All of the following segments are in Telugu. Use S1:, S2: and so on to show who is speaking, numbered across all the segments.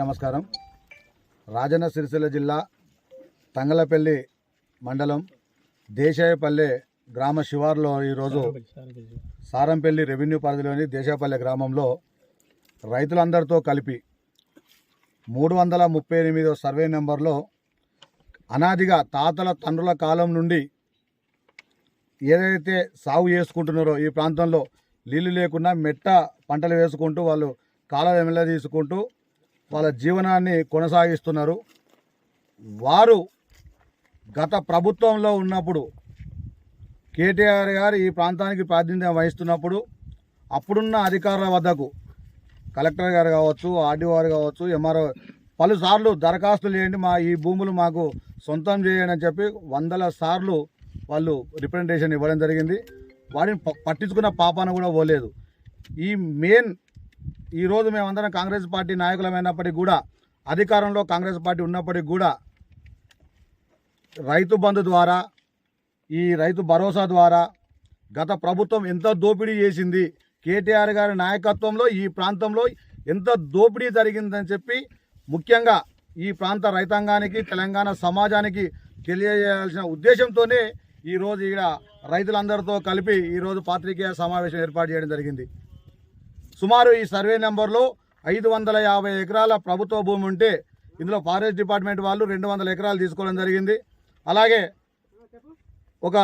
S1: నమస్కారం. రాజన్న సిరిసిల్ల జిల్లా తంగలపల్లి మండలం దేశాయపల్లె గ్రామ శివారులో ఈరోజు సారంపల్లి రెవెన్యూ పరిధిలోని దేశాపల్లె గ్రామంలో రైతులందరితో కలిపి మూడు వందల ముప్పై ఎనిమిదో సర్వే నెంబర్లో అనాదిగా తాతల తండ్రుల కాలం నుండి ఏదైతే సాగు చేసుకుంటున్నారో ఈ ప్రాంతంలో నీళ్ళు లేకుండా మెట్ట పంటలు వేసుకుంటూ వాళ్ళు కాలం ఎమ్మెల్యే తీసుకుంటూ వాళ్ళ జీవనాన్ని కొనసాగిస్తున్నారు. వారు గత ప్రభుత్వంలో ఉన్నప్పుడు కేటీఆర్ గారు ఈ ప్రాంతానికి ప్రాతినిధ్యం వహిస్తున్నప్పుడు అప్పుడున్న అధికారుల వద్దకు కలెక్టర్ గారు కావచ్చు ఆర్డీఓ గారు కావచ్చు ఎంఆర్ఓ పలుసార్లు దరఖాస్తులు చేయండి మా ఈ భూములు మాకు సొంతం చేయండి అని చెప్పి వందల సార్లు వాళ్ళు రిప్రజెంటేషన్ ఇవ్వడం జరిగింది. వాటిని పట్టించుకున్న పాపాన కూడా పోలేదు. ఈ మెయిన్ ఈరోజు మేమందరం కాంగ్రెస్ పార్టీ నాయకులమైనప్పటికీ కూడా అధికారంలో కాంగ్రెస్ పార్టీ ఉన్నప్పటికీ కూడా రైతు బంధు ద్వారా ఈ రైతు భరోసా ద్వారా గత ప్రభుత్వం ఎంత దోపిడీ చేసింది కేటీఆర్ గారి నాయకత్వంలో ఈ ప్రాంతంలో ఎంత దోపిడీ జరిగిందని చెప్పి ముఖ్యంగా ఈ ప్రాంత రైతాంగానికి తెలంగాణ సమాజానికి తెలియజేయాల్సిన ఉద్దేశంతోనే ఈరోజు ఇక్కడ రైతులందరితో కలిపి ఈరోజు పాత్రికేయ సమావేశం ఏర్పాటు చేయడం జరిగింది. సుమారు ఈ సర్వే నెంబర్లో ఐదు వందల యాభై ఎకరాల ప్రభుత్వ భూమి ఉంటే ఇందులో ఫారెస్ట్ డిపార్ట్మెంట్ వాళ్ళు రెండు వందల ఎకరాలు తీసుకోవడం జరిగింది. అలాగే ఒక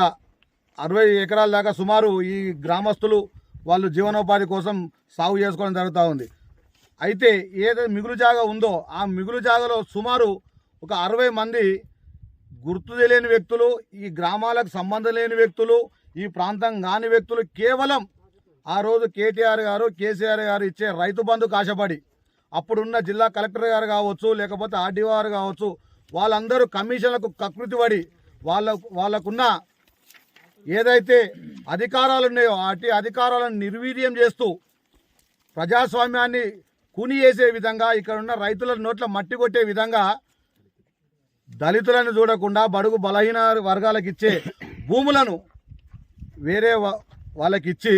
S1: అరవై ఎకరాల దాకా సుమారు ఈ గ్రామస్తులు వాళ్ళు జీవనోపాధి కోసం సాగు చేసుకోవడం జరుగుతూ ఉంది. అయితే ఏదైతే మిగులు జాగా ఉందో ఆ మిగులు జాగాలో సుమారు ఒక అరవై మంది గుర్తు తెలియని వ్యక్తులు ఈ గ్రామాలకు సంబంధం లేని వ్యక్తులు ఈ ప్రాంతం కాని వ్యక్తులు కేవలం ఆ రోజు కేటీఆర్ గారు కేసీఆర్ గారు ఇచ్చే రైతు బంధు కాశపడి అప్పుడున్న జిల్లా కలెక్టర్ గారు కావచ్చు లేకపోతే ఆర్డీఓ గారు కావచ్చు వాళ్ళందరూ కమిషన్లకు కకృతి పడి వాళ్ళ వాళ్ళకున్న ఏదైతే అధికారాలు ఉన్నాయో అటు అధికారాలను నిర్వీర్యం చేస్తూ ప్రజాస్వామ్యాన్ని కూని చేసే విధంగా ఇక్కడ ఉన్న రైతుల నోట్ల మట్టి కొట్టే విధంగా దళితులను చూడకుండా బడుగు బలహీన వర్గాలకు ఇచ్చే భూములను వేరే వా- వాళ్ళకి ఇచ్చి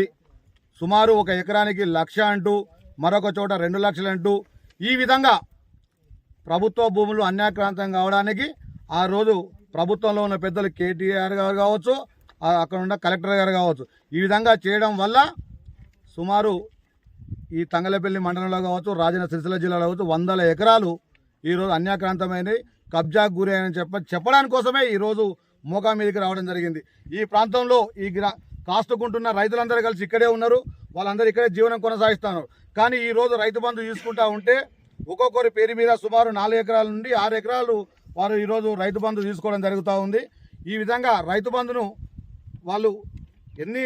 S1: సుమారు ఒక ఎకరానికి లక్ష అంటూ మరొక చోట రెండు లక్షలు అంటూ ఈ విధంగా ప్రభుత్వ భూములు అన్యాక్రాంతం కావడానికి ఆ రోజు ప్రభుత్వంలో ఉన్న పెద్దలు కేటీఆర్ గారు కావచ్చు అక్కడ ఉన్న కలెక్టర్ గారు కావచ్చు ఈ విధంగా చేయడం వల్ల సుమారు ఈ తంగలపల్లి మండలంలో కావచ్చు రాజన్న సిరిసిల్ల జిల్లాలో కావచ్చు వందల ఎకరాలు ఈరోజు అన్యాక్రాంతమైనవి. కబ్జాకు గురి అని చెప్ప చెప్పడానికి కోసమే ఈరోజు మోకా మీదకి రావడం జరిగింది. ఈ ప్రాంతంలో ఈ గ్రా కాస్తుకుంటున్న రైతులందరూ కలిసి ఇక్కడే ఉన్నారు. వాళ్ళందరూ ఇక్కడే జీవనం కొనసాగిస్తున్నారు. కానీ ఈ రోజు రైతు బంధు తీసుకుంటా ఉంటే ఒక్కొక్కరి పేరు మీద సుమారు నాలుగు ఎకరాల నుండి ఆరు ఎకరాలు వారు ఈరోజు రైతు బంధు తీసుకోవడం జరుగుతూ ఉంది. ఈ విధంగా రైతు బంధును వాళ్ళు ఎన్ని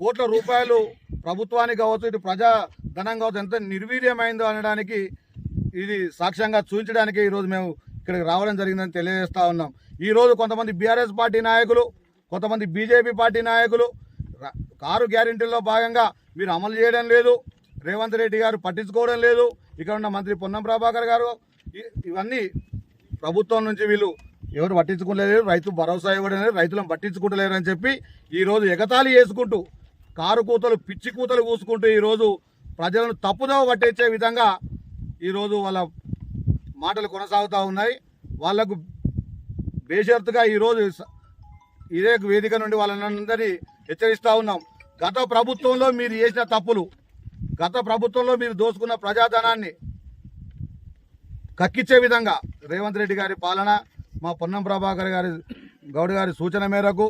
S1: కోట్ల రూపాయలు ప్రభుత్వానికి కావచ్చు ఇటు ప్రజా ధనం కావచ్చు ఎంత నిర్వీర్యమైందో అనడానికి ఇది సాక్ష్యంగా చూపించడానికి ఈరోజు మేము ఇక్కడికి రావడం జరిగిందని తెలియజేస్తా ఉన్నాం. ఈరోజు కొంతమంది బీఆర్ఎస్ పార్టీ నాయకులు కొంతమంది బీజేపీ పార్టీ నాయకులు కారు గ్యారెంటీల్లో భాగంగా మీరు అమలు చేయడం లేదు. రేవంత్ రెడ్డి గారు పట్టించుకోవడం లేదు. ఇక్కడ ఉన్న మంత్రి పొన్నం ప్రభాకర్ గారు ఇవన్నీ ప్రభుత్వం నుంచి వీళ్ళు ఎవరు పట్టించుకోలేరు. రైతు భరోసా ఇవ్వడం లేదు. రైతులను పట్టించుకుంటలేరు అని చెప్పి ఈరోజు ఎగతాళి చేసుకుంటూ కారు కూతలు పిచ్చి కూతలు కూసుకుంటూ ఈరోజు ప్రజలను తప్పుదోవ పట్టించే విధంగా ఈరోజు వాళ్ళ మాటలు కొనసాగుతూ ఉన్నాయి. వాళ్ళకు బేషరతుగా ఈరోజు ఇదే వేదిక నుండి వాళ్ళందరినీ హెచ్చరిస్తూ ఉన్నాం. గత ప్రభుత్వంలో మీరు చేసిన తప్పులు గత ప్రభుత్వంలో మీరు దోసుకున్న ప్రజాధనాన్ని కక్కిచ్చే విధంగా రేవంత్ రెడ్డి గారి పాలన మా పొన్నం ప్రభాకర్ గారి గౌడ్ గారి సూచన మేరకు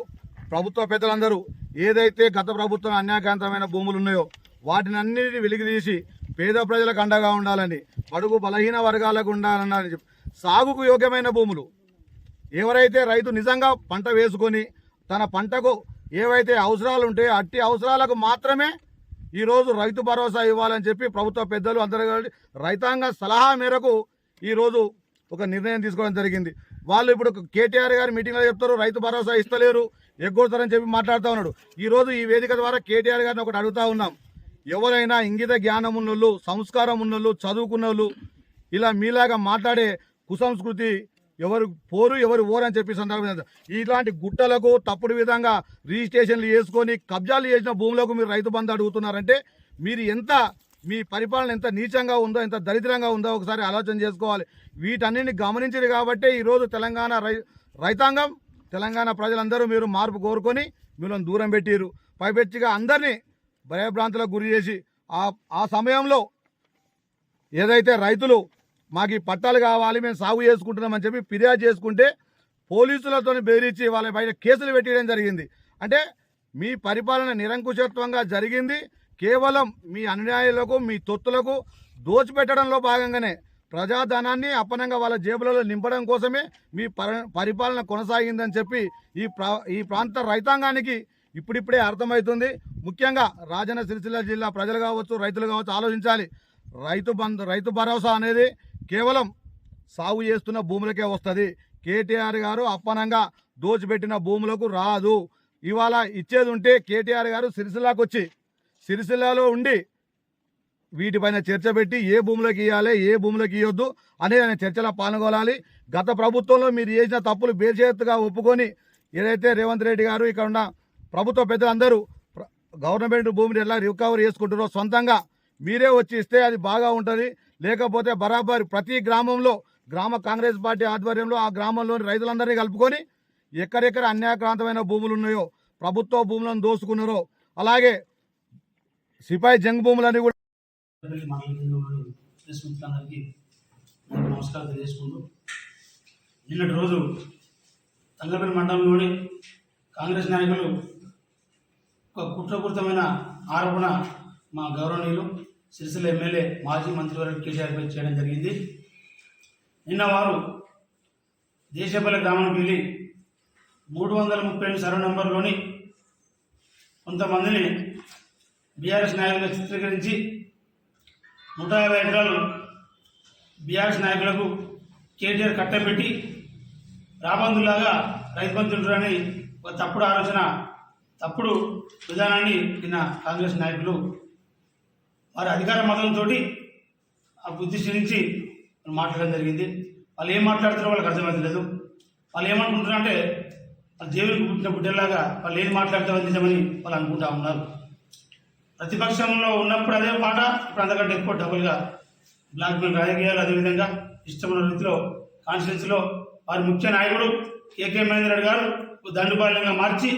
S1: ప్రభుత్వ పెద్దలందరూ ఏదైతే గత ప్రభుత్వం అన్యాకాంతమైన భూములు ఉన్నాయో వాటిని అన్నిటిని వెలికితీసి పేద ప్రజలకు అండగా ఉండాలని బడుగు బలహీన వర్గాలకు ఉండాలని సాగుకు యోగ్యమైన భూములు ఎవరైతే రైతు నిజంగా పంట వేసుకొని తన పంటకు ఏవైతే అవసరాలు ఉంటాయో అట్టి అవసరాలకు మాత్రమే ఈరోజు రైతు భరోసా ఇవ్వాలని చెప్పి ప్రభుత్వ పెద్దలు అందరూ రైతాంగ సలహా మేరకు ఈరోజు ఒక నిర్ణయం తీసుకోవడం జరిగింది. వాళ్ళు ఇప్పుడు కేటీఆర్ గారి మీటింగ్లో చెప్తారు రైతు భరోసా ఇస్తలేరు ఎగ్గొడతారని చెప్పి మాట్లాడుతూ ఉన్నాడు. ఈరోజు ఈ వేదిక ద్వారా కేటీఆర్ గారిని ఒకటి అడుగుతూ ఉన్నాం. ఎవరైనా ఇంగిత జ్ఞానం ఉన్నోళ్ళు సంస్కారం ఉన్నోళ్ళు చదువుకున్నోళ్ళు ఇలా మీలాగా మాట్లాడే కుసంస్కృతి ఎవరు పోరు ఎవరు ఓరు అని చెప్పి సందర్భం ఇలాంటి గుట్టలకు తప్పుడు విధంగా రిజిస్ట్రేషన్లు చేసుకొని కబ్జాలు చేసిన భూములకు మీరు రైతు బంధు అడుగుతున్నారంటే మీరు ఎంత మీ పరిపాలన ఎంత నీచంగా ఉందో ఎంత దరిద్రంగా ఉందో ఒకసారి ఆలోచన చేసుకోవాలి. వీటన్నిటిని గమనించింది కాబట్టే ఈరోజు తెలంగాణ రై రైతాంగం తెలంగాణ ప్రజలందరూ మీరు మార్పు కోరుకొని మిమ్మల్ని దూరం పెట్టిరు. పైపెచ్చిగా అందరినీ భయభ్రాంతులకు గురి చేసి ఆ సమయంలో ఏదైతే రైతులు మాకు ఈ పట్టాలు కావాలి మేము సాగు చేసుకుంటున్నామని చెప్పి ఫిర్యాదు చేసుకుంటే పోలీసులతో బెదిరించి వాళ్ళ బయట కేసులు పెట్టడం జరిగింది. అంటే మీ పరిపాలన నిరంకుశత్వంగా జరిగింది. కేవలం మీ అన్యాయాలకు మీ తొత్తులకు దోచిపెట్టడంలో భాగంగానే ప్రజాధనాన్ని అప్పనంగా వాళ్ళ జేబులలో నింపడం కోసమే మీ పరి- పరిపాలన కొనసాగిందని చెప్పి ఈ ప్రా ఈ ప్రాంత రైతాంగానికి ఇప్పుడిప్పుడే అర్థమవుతుంది. ముఖ్యంగా రాజన్న సిరిసిల్ల జిల్లా ప్రజలు కావచ్చు రైతులు కావచ్చు ఆలోచించాలి. రైతు బంధు రైతు భరోసా అనేది కేవలం సాగు చేస్తున్న భూములకే వస్తుంది. కేటీఆర్ గారు అప్పనంగా దోచిపెట్టిన భూములకు రాదు. ఇవాళ ఇచ్చేది ఉంటే కేటీఆర్ గారు సిరిసిల్లాకు వచ్చి సిరిసిల్లాలో ఉండి వీటిపైన చర్చ పెట్టి ఏ భూములకు ఇవ్వాలి ఏ భూములకు ఇవ్వద్దు అనేది చర్చలో పాల్గొనాలి. గత ప్రభుత్వంలో మీరు చేసిన తప్పులు బేచేత్తుగా ఒప్పుకొని ఏదైతే రేవంత్ రెడ్డి గారు ఇక్కడ ఉన్న ప్రభుత్వ పెద్దలందరూ ప్ర- గవర్నమెంట్ భూమిని ఎలా రికవర్ చేసుకుంటారో సొంతంగా మీరే వచ్చి ఇస్తే అది బాగా ఉంటుంది. లేకపోతే బరాబర్ ప్రతి గ్రామంలో గ్రామ కాంగ్రెస్ పార్టీ ఆధ్వర్యంలో ఆ గ్రామంలోని రైతులందరినీ కలుపుకొని ఎక్కడెక్కడ అన్యాయక్రాంతమైన భూములు ఉన్నాయో ప్రభుత్వ భూములను దోసుకున్నారో అలాగే సిపాయి జంగ్ భూములని కూడా
S2: నమస్కారం తెలియజేసుకుంటూ నిన్నటి రోజు తల్లపల్లి మండలంలోని కాంగ్రెస్ నాయకులు ఒక కుట్రపూరితమైన ఆరోపణ మా గౌరవనీయులు సిరిసిల్ల ఎమ్మెల్యే మాజీ మంత్రివర్గ కేసీఆర్పై చేయడం జరిగింది. నిన్న వారు దేశపల్లి గ్రామానికి వెళ్ళి మూడు వందల ముప్పై ఎనిమిది సర్వ నంబర్లోని కొంతమందిని బీఆర్ఎస్ నాయకులుగా చిత్రీకరించి నూట యాభై ఎకరాలు బీఆర్ఎస్ నాయకులకు కేటీఆర్ కట్టబెట్టి రాబందులాగా రైతు అని ఒక తప్పుడు ఆలోచన తప్పుడు విధానాన్ని నిన్న కాంగ్రెస్ నాయకులు వారి అధికార మతంతో ఆ బుద్ధి క్షీణించి మాట్లాడడం జరిగింది. వాళ్ళు ఏం మాట్లాడుతారో వాళ్ళకి అర్థమైతే లేదు. వాళ్ళు ఏమనుకుంటున్నారంటే వాళ్ళు దేవునికి పుట్టిన బిడ్డలాగా వాళ్ళు ఏం మాట్లాడతామని నిజమని వాళ్ళు అనుకుంటా ఉన్నారు. ప్రతిపక్షంలో ఉన్నప్పుడు అదే మాట ఇప్పుడు అంతకంటే ఎక్కువ డబుల్గా బ్లాక్ మెయిల్ రాజకీయాలు అదేవిధంగా ఇష్టమైన రీతిలో కాన్స్టిట్యూన్సీలో వారి ముఖ్య నాయకుడు కేకే మహేందర్ గారు ఒక దండుపాలెంగా మార్చి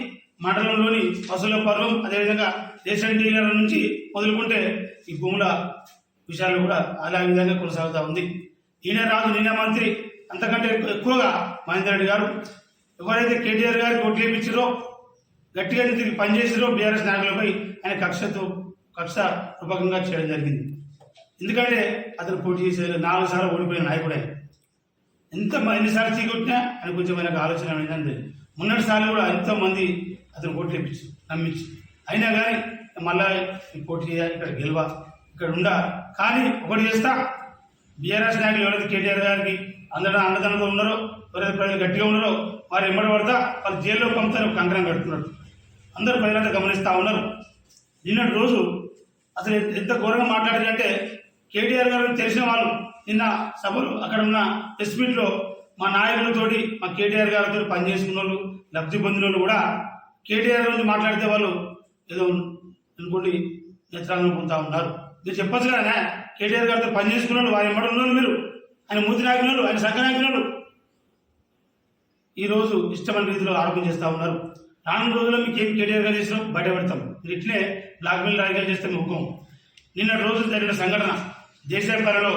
S2: మండలంలోని పశువుల పర్వం అదేవిధంగా రేషన్ డీలర్ల నుంచి మొదలుకుంటే ఈ భూముల విషయాలు కూడా అలా విధంగా కొనసాగుతూ ఉంది. ఈయన రాజు నిన్న మంత్రి అంతకంటే ఎక్కువగా మహేందర్ రెడ్డి గారు. ఎవరైతే కేటీఆర్ గారికి ఒట్లేపించారో గట్టిగా తిరిగి పనిచేసిరో బీఆర్ఎస్ నాయకులపై ఆయన కక్షతో కక్ష రూపకంగా చేయడం జరిగింది. ఎందుకంటే అతను పోటీ చేసే నాలుగు సార్లు ఓడిపోయిన నాయకుడే. ఎంత ఎన్నిసార్లు చీకొట్టినా అని కొంచెం ఆయనకు ఆలోచన ఏంటంటే మొన్నటిసార్లు కూడా ఎంతో మంది అతను ఓట్లేపించి నమ్మించి. అయినా కానీ మళ్ళా పోటీ చేయాలి ఇక్కడ గెలవ? ఇక్కడ ఉండ? కానీ ఒకటి చేస్తా. బీఆర్ఎస్ నాయకులు ఎవరైతే కేటీఆర్ గారికి అందరూ అన్నదానంతో ఉన్నారో ఎవరైతే ప్రజలు గట్టిగా ఉన్నారో వారు ఎంబడి పడతా వాళ్ళు జైల్లో పంపుతారు ఒక కంకణం కడుతున్నారు. అందరూ ప్రజలంతా గమనిస్తూ ఉన్నారు. నిన్నటి రోజు అసలు ఎంత- ఎంత ఘోరంగా మాట్లాడారంటే కేటీఆర్ గారు తెలిసిన వాళ్ళు నిన్న సభలు అక్కడ ఉన్న ప్రెస్ మీట్లో మా నాయకులతోటి మా కేటీఆర్ గారితో పనిచేసుకున్న వాళ్ళు లబ్ధి పొందిన వాళ్ళు కూడా కేటీఆర్ గురించి మాట్లాడితే వాళ్ళు ఏదో అనుకోండి నేత్రాలను పొందుతా ఉన్నారు. మీరు చెప్పచ్చు కదా కేటీఆర్ గారితో పనిచేసుకున్న వాళ్ళు వారి ఎంబడి మీరు. ఆయన మూతి నాయకులు వాళ్ళు, ఆయన సంఘ నాయకులు వాళ్ళు. ఈ రోజు ఇష్టమైన రీతిలో ఆరోపణ చేస్తూ ఉన్నారు. రానున్న రోజుల్లో మీకు ఏం కేటీఆర్ గారు చేసినా బయట పెడతాం. మీరు ఇట్లే బ్లాక్మెయిల్ రాజకీయాలు చేస్తే మీ హుకం నిన్న రోజు జరిగిన సంఘటన దేశవ్యాపారంలో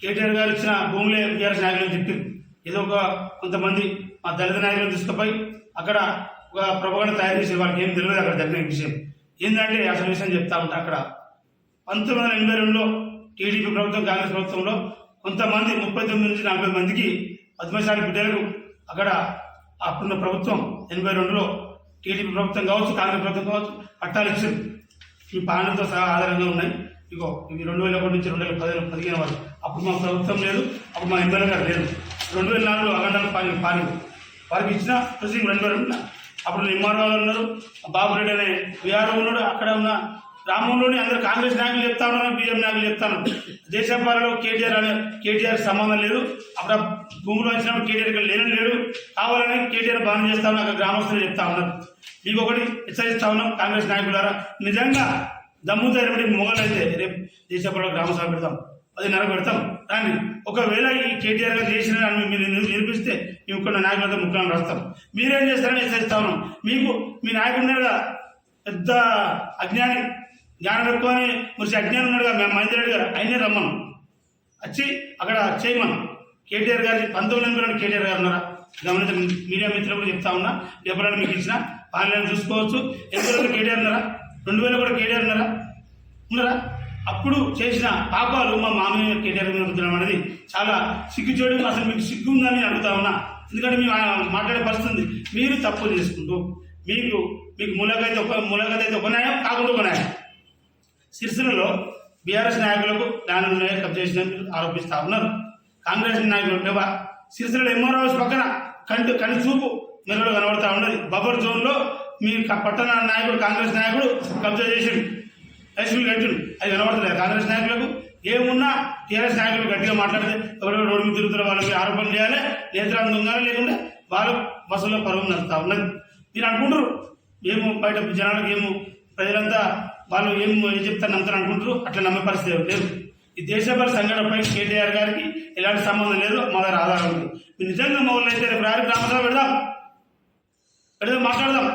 S2: కేటీఆర్ గారు ఇచ్చిన భూములే బీఆర్ఎస్ నాయకులు చెప్పారు ఏదో ఒక కొంతమంది మా దళిత నాయకులను తీసుకుపోయి అక్కడ ఒక ప్రభావం తయారు చేసే వాళ్ళకి ఏం తెలియదు అక్కడ జరిగిన విషయం. ఏంటంటే అసలు విషయం చెప్తా ఉంటా అక్కడ. పంతొమ్మిది వందల ఎనభై రెండులో టీడీపీ ప్రభుత్వం కాంగ్రెస్ ప్రభుత్వంలో కొంతమంది ముప్పై తొమ్మిది నుంచి నలభై మందికి పద్మశాలి బిడ్డలకు అక్కడ అప్పుడున్న ప్రభుత్వం ఎనభై రెండులో టీడీపీ ప్రభుత్వం కావచ్చు కాంగ్రెస్ ప్రభుత్వం కావచ్చు పట్టాలు ఇచ్చింది. ఈ పాలనతో సహా ఆధారంగా ఉన్నాయి. ఇగో ఇవి రెండు వేల ఒకటి నుంచి రెండు వేల పదిహేను పదిహేను వరకు. అప్పుడు మా ప్రభుత్వం లేదు అప్పుడు మా ఎమ్మెల్యే గారు లేదు రెండు వేల నాలుగులో అఖండాలు పాలి పాలి వారికి ఇచ్చిన ప్రొసీడింగ్ రెండు వేల రెండు అప్పుడు ఎంఆర్ఓ గారు ఉన్నారు. బాబురెడ్డి అనే విఆర్ఓ ఉన్నాడు. అక్కడ ఉన్న గ్రామంలోని అందరు కాంగ్రెస్ నాయకులు చెప్తా ఉన్నారు. బీజేపీ నాయకులు చెప్తాను దేశపాలలో కేటీఆర్ అనే కేటీఆర్ సంబంధం లేదు. అప్పుడు భూములు వచ్చినప్పుడు కేటీఆర్ ఇక్కడ లేని లేడు. కావాలని కేటీఆర్ బాగా చేస్తా ఉన్నారు. అక్కడ గ్రామస్తులు చెప్తా ఉన్నారు. మీకు ఒకటి హెచ్చరిస్తా ఉన్నాం కాంగ్రెస్ నాయకులారా. నిజంగా దమ్ముతో మొగలైతే రేపు దేశపడ గ్రామ సభ పెడతాం. అది నర పెడతాం కానీ ఒకవేళ ఈ కేటీఆర్ గారు చేసిన మీరు నిరూపిస్తే మేము ఇక్కడ నాయకులతో ముఖ్యాలను రాస్తాం మీరేం చేస్తారని హెచ్చరిస్తా ఉన్నాం. మీకు మీ నాయకుడు ఉన్నాడు పెద్ద అజ్ఞాని జ్ఞానం ఎక్కువ అని మరి అజ్ఞానం ఉన్నాడు కదా మేము మహేందర్ రెడ్డి గారు. ఆయనే రమ్మను. వచ్చి అక్కడ చేయమను కేటీఆర్ గారి పంతొమ్మిది ఎనభై కేటీఆర్ గారు ఉన్నారా? గమనించ మీడియా మిత్రులు కూడా చెప్తా ఉన్నా ఎప్పుడైనా మీకు ఇచ్చిన పాలన చూసుకోవచ్చు. ఎందుకంటే కేటీఆర్ ఉన్నారా? రెండు వేలు కూడా కేటీఆర్ ఉన్నారా? ఉన్నారా? అప్పుడు చేసిన పాపాలు మా మామయ్య కేటీఆర్ అనేది చాలా సిగ్గు చేయడం అసలు మీకు సిగ్గు ఉందని అడుగుతా ఉన్నా. ఎందుకంటే మేము మాట్లాడే పరిస్థితుంది మీరు తప్పు చేసుకుంటూ మీకు మీకు ములగైతే ఒక మూలకైతే ఒక న్యాయం కాకుండా ఒక న్యాయం సిరిసిల్లలో బీఆర్ఎస్ నాయకులకు దాని ఉన్నాయి కబ్జా చేసినట్టు ఆరోపిస్తూ ఉన్నారు. కాంగ్రెస్ నాయకులు లేవా? సిరిసిలలో ఎంఆర్ హౌస్ పక్కన కంటి కంటి చూపు మెరుగులు కనబడతా ఉన్నది. బఫర్ జోన్లో మీ పట్టణ నాయకుడు కాంగ్రెస్ నాయకుడు కబ్జా చేసిండు. ఎస్పీ కట్టిండు అది వినబడతలేదు కాంగ్రెస్ నాయకులకు ఏమున్నా టీఆర్ఎస్ నాయకులు గట్టిగా మాట్లాడితే ఎవరెవరు రోడ్డు మీద తిరుగుతారో వాళ్ళకి ఆరోపణ చేయాలి నేత్రాన్ని దొంగలు లేకుండా వాళ్ళ బస్సులో పరువు నడుస్తా ఉన్నది. మీరు అనుకుంటారు ఏమో బయట జనాలకు ఏమో ప్రజలంతా వాళ్ళు ఏం ఏం చెప్తారు నమ్ముతారు అనుకుంటారు అట్లా నమ్మే పరిస్థితి లేదు. ఈ దేశభర సంఘటనపై కేటీఆర్ గారికి ఎలాంటి సంబంధం లేదు మా దగ్గర ఆధారం ఉంది. మీరు నిజంగా మా వాళ్ళు అయితే రేపు రారు గ్రామసభ పెడదాం. పెడదాం మాట్లాడదాం.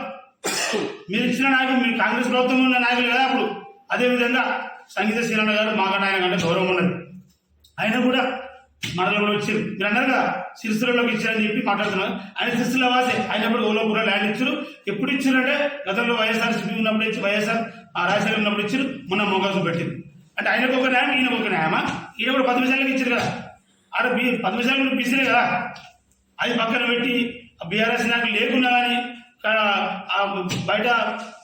S2: మీరు ఇచ్చిన నాయకులు మీరు కాంగ్రెస్ ప్రభుత్వం ఉన్న నాయకులు కదా అప్పుడు. అదేవిధంగా సంగీత శ్రీరణ గారు మాకంటే ఆయన కంటే గౌరవం ఉన్నది. ఆయన కూడా మనలో కూడా వచ్చారు. మీరు అన్నారు కదా సిరిసిలలోకి ఇచ్చారని చెప్పి మాట్లాడుతున్నారు. ఆయన సిరిసిల వాసే. ఆయన ఎప్పుడు కూడా ల్యాండ్ ఇచ్చారు. ఎప్పుడు ఇచ్చారంటే గతంలో వైఎస్ఆర్ సిపి ఉన్నప్పుడు ఇచ్చి వైఎస్ఆర్ ఆ రాజశేఖర్ ఉన్నప్పుడు ఇచ్చారు. మొన్న మొగసు పెట్టింది. అంటే ఆయనకు ఒక న్యాయం ఈయనకు ఒక న్యాయమా? ఈయన కూడా పది నిమిషాలకి ఇచ్చారు కదా. ఆడ బీ పది నిమిషాలు బీసీలే కదా. అది పక్కన పెట్టి బీఆర్ఎస్ నాకు లేకున్నా కానీ బయట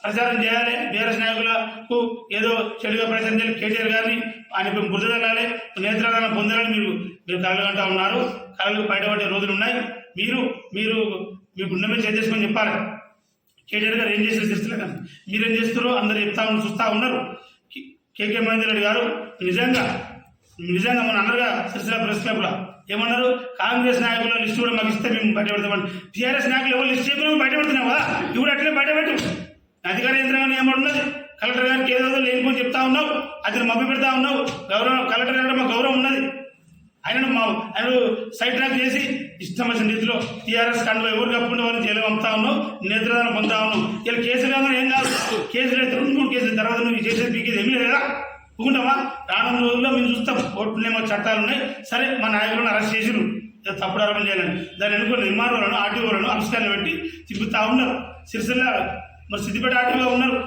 S2: ప్రచారం చేయాలి. బీఆర్ఎస్ నాయకులకు ఏదో చెడుగా ప్రచారం చేయాలి. కేటీఆర్ గారిని ఆయన బుద్ధ తగ్గాలి నేత్రాలను పొందాలని మీరు మీరు కలగంటా ఉన్నారు. కళలు బయటపడే రోజులు ఉన్నాయి. మీరు మీరు మీ గుండె మీద చేసుకొని చెప్పాలి. కేటీఆర్ గారు ఏం చేశారు సిరిసిల్ల కానీ మీరేం చేస్తారో అందరు చెప్తా చూస్తూ చూస్తా ఉన్నారు. కేకే మహేందర్ రెడ్డి గారు నిజంగా నిజంగా మన అన్నారుగా సిరిసిల్ల ప్రెస్ క్లబ్ ఏమన్నారు? కాంగ్రెస్ నాయకుల లిస్టు కూడా మాకు ఇస్తే మేము బయట పెడతామని టీఆర్ఎస్ నాయకులు ఎవరు లిస్ట్ చేయకుండా బయట పెడుతున్నావు? ఇప్పుడు అట్లే బయట పెట్టు. అధికార యంత్రాంగం ఏమన్నది కలెక్టర్ గారికి ఏదో లేనిపోయి చెప్తా ఉన్నావు. అతను మభ్య పెడతా ఉన్నావు. గౌరవం కలెక్టర్ గారు మా గౌరవం ఉన్నది. ఆయన మా ఆయన సైడ్ ట్రాక్ చేసి ఇష్టం వచ్చిన రీతిలో టీఆర్ఎస్ కండువ ఎవరు కప్పుకుంటే వారిని జైలు పంపుతా ఉన్నావు? నేత్రదానం పొందుతా ఉన్నావు. ఇలా కేసులు కాదు ఏం కాదు. కేసులు అయితే రెండు మూడు కేసులు తర్వాత నువ్వు చేసేది పీకేది ఏమీ లేదా? ఊకుంటావా రానున్న రోజుల్లో మేము చూస్తాం కోర్టులేమో చట్టాలు ఉన్నాయి. సరే మా నాయకులను అరెస్ట్ చేసిరు తప్పుడు ఆరోపణ చేయాలని. దాని ఎన్నుకున్న నిర్మాణాలను ఆర్టీఓలను ఆవిష్కరణ పెట్టి తిప్పుతా ఉన్నారు. సిరిసిల్ల మరి సిద్దిపేట ఆర్టీఓ ఉన్నారు.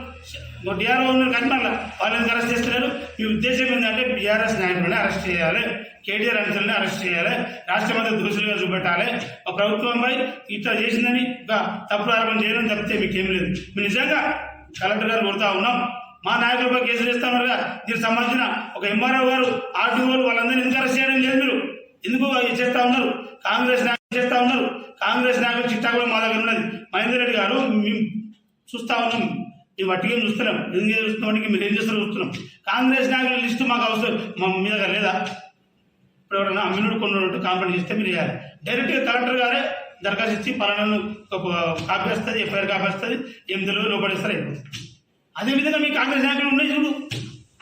S2: డిఆర్ఓ ఉన్నారు కనిపల్ల వాళ్ళని అరెస్ట్ చేస్తున్నారు మీ ఉద్దేశం ఏంటంటే బీఆర్ఎస్ నాయకులను అరెస్ట్ చేయాలి. కేటీఆర్ అనుచరులను అరెస్ట్ చేయాలి. రాష్ట్రమంతా దోషులుగా చూపెట్టాలి. మా ప్రభుత్వంపై ఇట్లా చేసిందని ఒక తప్పుడు ఆరోపణ చేయడం తప్పితే మీకేం లేదు. మీ నిజంగా కలెక్టర్ గారు కొడుతూ ఉన్నాం. మా నాయకులపై కేసులు ఇస్తామన్నారు దీనికి సంబంధించిన ఒక ఎంఆర్ఓ గారు ఆర్టీఓలు వాళ్ళందరినీ ఎందుకు చేయడం లేదు మీరు? ఎందుకు చేస్తా ఉన్నారు? కాంగ్రెస్ నాయకులు చేస్తా ఉన్నారు. కాంగ్రెస్ నాయకులు చిట్టా కూడా మా దగ్గర ఉన్నది. మహేందర్ రెడ్డి గారు మేము చూస్తా ఉన్నాం. మేము వట్టిగా చూస్తున్నాం ఎందుకు చూస్తున్నాం మీరు ఏం చేస్తారో చూస్తున్నాం. కాంగ్రెస్ నాయకుల లిస్టు మాకు అవసరం. మా మీ దగ్గర లేదా? ఇప్పుడు ఎవరైనా అమ్మినుడు కొనుడు కంప్లైంట్ చేస్తే మీరు చేయాలి. డైరెక్ట్గా కలెక్టర్ గారే దరఖాస్తు ఇచ్చి పలానాను ఒక కాపీ వస్తుంది ఎఫ్ఐఆర్ కాపీ వస్తుంది. ఎనిమిదిలో లోపడిస్తారు అయిపోతుంది. అదేవిధంగా మీ కాంగ్రెస్ నాయకులు ఉన్నాయి చూడు.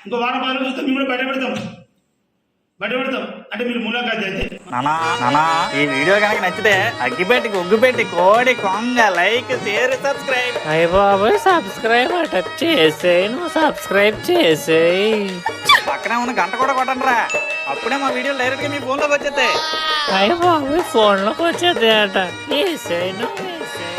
S2: ఇంకో వారం పది రోజులు చూస్తే మేము కూడా బయట పెడతాం బయట పెడతాం అంటే మీరు ములాఖాత్ అయితే.
S3: ఈ వీడియో కనుక నచ్చితే అగ్గిపెట్టి గుగ్గుపెట్టి కోడి కొంగ లైక్ షేర్ సబ్స్క్రైబ్.
S4: అయ్య బాబోయ్ సబ్స్క్రైబ్ అట చేసేయి నువ్వు సబ్స్క్రైబ్ చేసేయి.
S3: పక్కనే ఉన్న గంట కూడా కొట్టండి రా అప్పుడే మా వీడియో డైరెక్ట్గా మీ ఫోన్లోకి వచ్చేస్తాయి.
S4: అయ్య బాబోయ్ అట వేసేయి నువ్వు వేసేయి